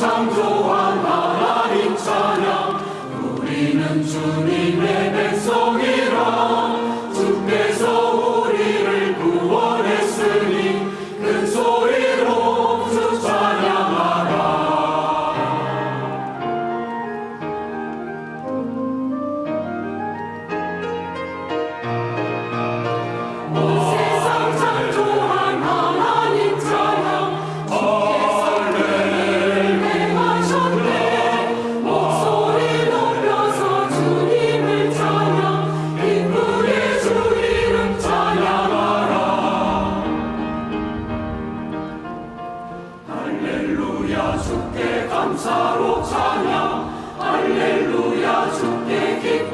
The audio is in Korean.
창조한 하나님 찬양. 우리는 주님의 백성이 할렐루야 주께 감사로 찬양. 할렐루야 주께 기뻐